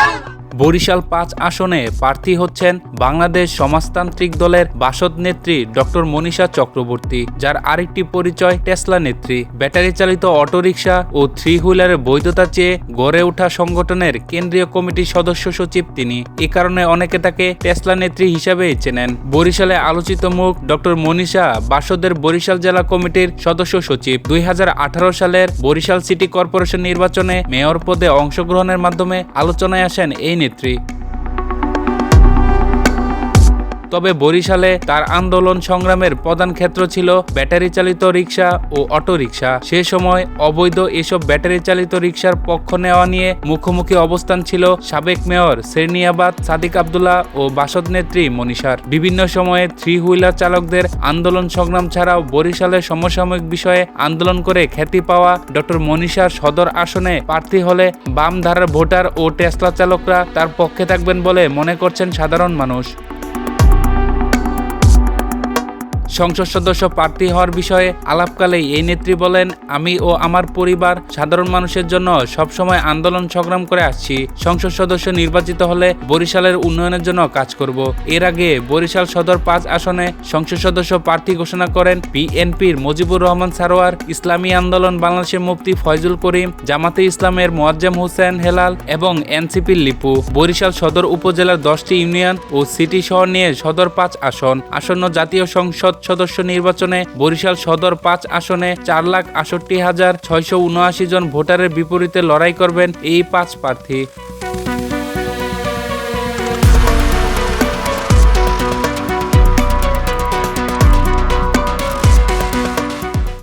안 বরিশাল পাঁচ আসনে প্রার্থী হচ্ছেন বাংলাদেশ সমাজতান্ত্রিক দলের বাসদ নেত্রী ডক্টর মনীষা চক্রবর্তী, যার আরেকটি পরিচয় টেসলা নেত্রী। ব্যাটারি চালিত অটোরিকশা ও থ্রি হুইলারের বৈধতা চেয়ে গড়ে ওঠা সংগঠনের কেন্দ্রীয় কমিটির সদস্য সচিব তিনি। এ কারণে অনেকে তাকে টেসলা নেত্রী হিসাবে চেনেন। বরিশালে আলোচিত মুখ ডক্টর মনীষা বাসদের বরিশাল জেলা কমিটির সদস্য সচিব। দুই হাজার আঠারো সালের বরিশাল সিটি কর্পোরেশন নির্বাচনে মেয়র পদে অংশগ্রহণের মাধ্যমে আলোচনায় আসেন এই নেত্রী। three তবে বরিশালে তার আন্দোলন সংগ্রামের প্রধান ক্ষেত্র ছিল ব্যাটারি চালিত রিক্সা ও অটো রিক্সা সে সময় অবৈধ এসব ব্যাটারি চালিত রিক্সার পক্ষ নেওয়া নিয়ে মুখোমুখি অবস্থান ছিল সাবেক মেয়র সেরনিয়াবাদ সাদিক আবদুল্লাহ ও বাসদ নেত্রী মনীষার। বিভিন্ন সময়ে থ্রি হুইলার চালকদের আন্দোলন সংগ্রাম ছাড়াও বরিশালের সমসাময়িক বিষয়ে আন্দোলন করে খ্যাতি পাওয়া ডক্টর মনীষার সদর আসনে প্রার্থী হলে বাম ধারার ভোটার ও টেসলা চালকরা তার পক্ষে থাকবেন বলে মনে করছেন সাধারণ মানুষ। সংসদ সদস্য প্রার্থী হওয়ার বিষয়ে আলাপকালে এই নেত্রী বলেন, আমি ও আমার পরিবার সাধারণ মানুষের জন্য সবসময় আন্দোলন সংগ্রাম করে আসছি। সংসদ সদস্য নির্বাচিত হলে বরিশালের উন্নয়নের জন্য কাজ করব। এর আগে বরিশাল সদর পাঁচ আসনে সংসদ সদস্য প্রার্থী ঘোষণা করেন বিএনপির মুজিবুর রহমান সারোয়ার, ইসলামী আন্দোলন বাংলাদেশের মুফতি ফয়জুল করিম, জামাতে ইসলামের মোয়াজ্জেম হোসেন হেলাল এবং এনসিপির লিপু। বরিশাল সদর উপজেলার দশটি ইউনিয়ন ও সিটি শহর নিয়ে সদর পাঁচ আসন। আসন্ন জাতীয় সংসদ সদস্য নির্বাচনে বরিশাল সদর পাঁচ আসনে চার লাখ আষট্টি হাজার ছয়শো উনআশি জন ভোটারের বিপরীতে লড়াই করবেন এই পাঁচ প্রার্থী।